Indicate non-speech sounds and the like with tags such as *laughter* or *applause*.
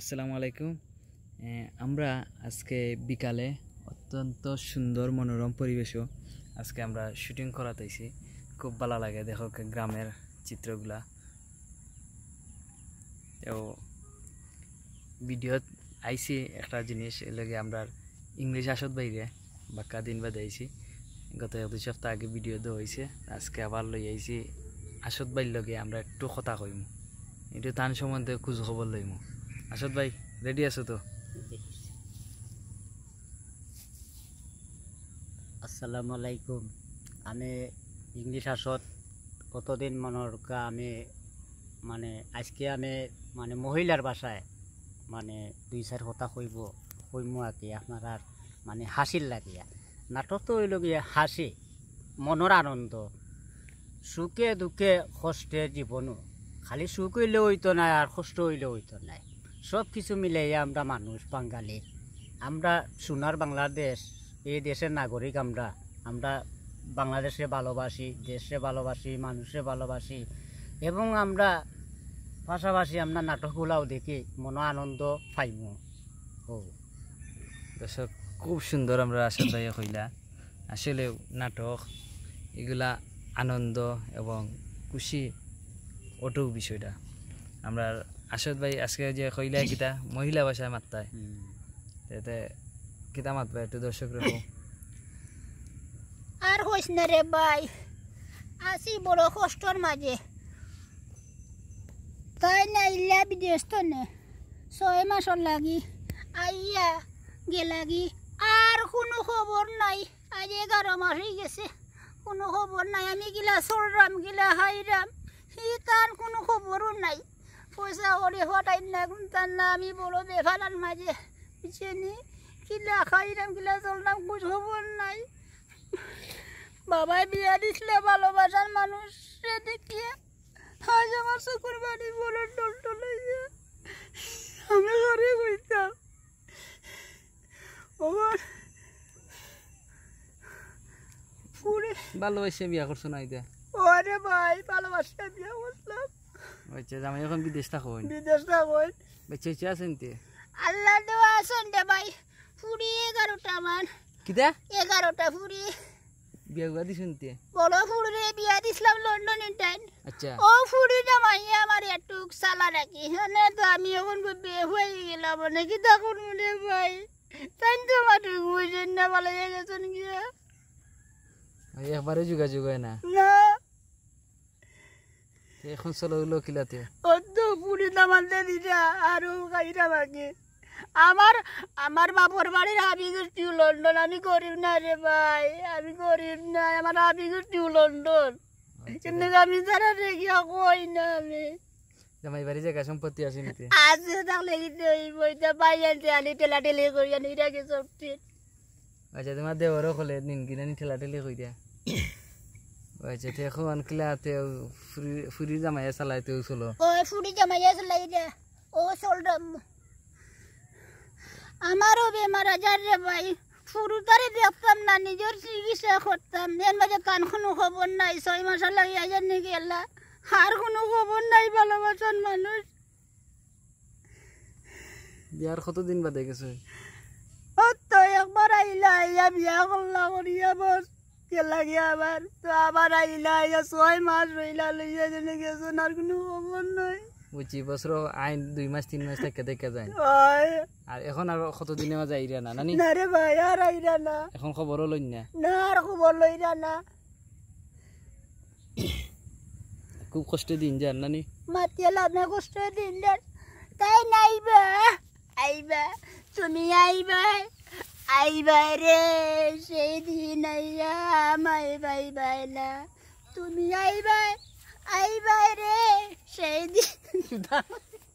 আসসালামু আলাইকুম। আমরা আজকে বিকালে অত্যন্ত সুন্দর মনোরম পরিবেশও আজকে আমরা শুটিং করাতেছি খুব ভালো লাগে দেখো গ্রামের চিত্রগুলা। তো ভিডিওত আইছি একটা জিনিস লগে আমরা ইংলিশ আসত বাইরে, বাক্কা দিন বাদে আইছি। গত দুই সপ্তাহ আগে ভিডিও দেওয়া হয়েছে আজকে আবার লই আইছি। আসত বাইর লগে আমরা একটু কথা কইমু। এটা তান সম্বন্ধে খোঁজ খবর লইমু। আসত ভাই রেডি আছো তো? আসসালামু আলাইকুম। আমি ইংলিশ আসত কতদিন মনের আমি মানে আজকে আমি মানে মহিলার বাসায় মানে দুই চার কথা কইব, কইমু কি আপনার আর মানে হাসির লাগিয়া। নাটক তো হইল হাসি, মনের আনন্দ, সুখে দুঃখে কষ্টে জীবনও। খালি সুখ হইলে হইতো নাই আর কষ্ট হইলে হইতো নাই। সব কিছু মিলাই আমরা মানুষ বাঙালি। আমরা সোনার বাংলাদেশ, এই দেশের নাগরিক আমরা। আমরা বাংলাদেশে ভালোবাসি দেশে ভালোবাসি মানুষে ভালোবাসি। এবং আমরা পাশাপাশি আমরা নাটকগুলাও দেখি, মন আনন্দ পাইমু। ও। খুব সুন্দর আমরা ভাই কইলা আসলে নাটক, এগুলা আনন্দ এবং খুশি ওটুক বিষয়টা। আমরা আসত ভাই আজকে যে কইলা *laughs* কিতা মহিলা ভাষায় মাত্তায়। এতে কিতা মাতবা একটু দর্শক রাখো। আর হইস না রে ভাই আসি বড় কষ্টর মাঝে। তাই না ইল্লা বিদেশ তো নে ছয় মাসর লাগি আইয়া গেলাগি। আর কোনো খবর নাই আজ এগারো মাস হয়ে গেছে কোনো খবর নাই। আমি গিলা চলরাম গিলা হাইরাম সি তার কোনো খবরও নাই। পয়সা করে হঠাৎ না তার না আমি বড় বেফালার মাঝে। বুঝছেনি কিলা খাইরাম গিলা চলরাম খোঁজ খবর নাই। বাবাই বিয়া দিছিলে ভালোবাসার মানুষ দেখিয়ে আজ আমার চকুর বাড়ি বলে ডল টলাইছে আমি ঘরে কইতাম আমার ভালোবাসে বিয়া করছ না এটা ওরে ভাই ভালোবাসা বিয়া করলাম আচ্ছা জামাই এখন বিদেশ থাকো বিদেশ না কই বেঁচে বেঁচে আছেন তে আল্লাহ দেওয়া আসন দে ভাই ফুরি এগারোটা মান কিতা এগারোটা ফুরি বিয়া গুয়া দিছেন তে বড় ফুড়ে বিয়া দিছিলাম লন্ডন টাইম আচ্ছা ও ফুড়িটা মাইয়া আমার একটু সালা রাখি হ্যাঁ তো আমি এখন বিয়ে হয়ে গেলাম মানে কি তখন মনে ভাই তাই তো আমার বুঝেন না ভালো গেছেন গিয়া একবারে যোগাযোগ হয় না এখন চলো হইল কিলাতে ও তো ফুড়ি দিটা আরও খাইটা বাকি আমার আমার বাপর বাড়ির হাবি গোষ্ঠী লন্ডন আমি গরিব না রে ভাই আমি গরিব না আমার হাবি গোষ্ঠী লন্ডন। কিন্তু আমি যারা রেখে কই না আমি। জামাই বাড়ি জায়গা সম্পত্তি আছে নিতে। আছে থাকলে কিন্তু ওই বইটা পাই আনতে আনি টেলা টেলি করি আনি রাখি সব ঠিক আচ্ছা তোমার দেওয়ারও খোলে নিন কিনা নি ঠেলা ঠেলি কই দিয়া আচ্ছা তে এখন কিলাতে ফুরি ফুরি জামাই চালাইতে চলো। ওই ফুটি জামাই আছে লাই দে। ও চলরাম আমারও বেমার আজার রে ভাই। ফুরুতারে দেখতাম না নিজের চিকিৎসা করতাম। এর মাঝে কান কোনো খবর নাই ছয় মাস লাগে আজার নিয়ে গেলা। আর কোনো খবর নাই ভালোবাসার মানুষ। বিয়ার কতদিন বাদে গেছে? ও তো একবার আইলা আইয়া বিয়া করলা করিয়া বস। গেলা গিয়া আবার? তো আবার আইলা আইয়া ছয় মাস রইলা লইয়া জেনে গেছেন আর কোনো খবর নাই। বুঝছি বছর আইন দুই মাস তিন মাস থেকে দেখা যায়। আর এখন আর কতদিনে মাঝে আইরা না নানি না? রে ভাই আর আইরা না। এখন খবরও লইন না। না আর খবর লইরা না। খুব কষ্টে দিন যান নানি মাতিয়া লাভনা কষ্ট দিন দেন তাই নাইবা আইবা তুমি আইবা। আইবা রে সেই দিন আইয়া মাই বাই বাইলা তুমি আইবা আইবারে সেই দিন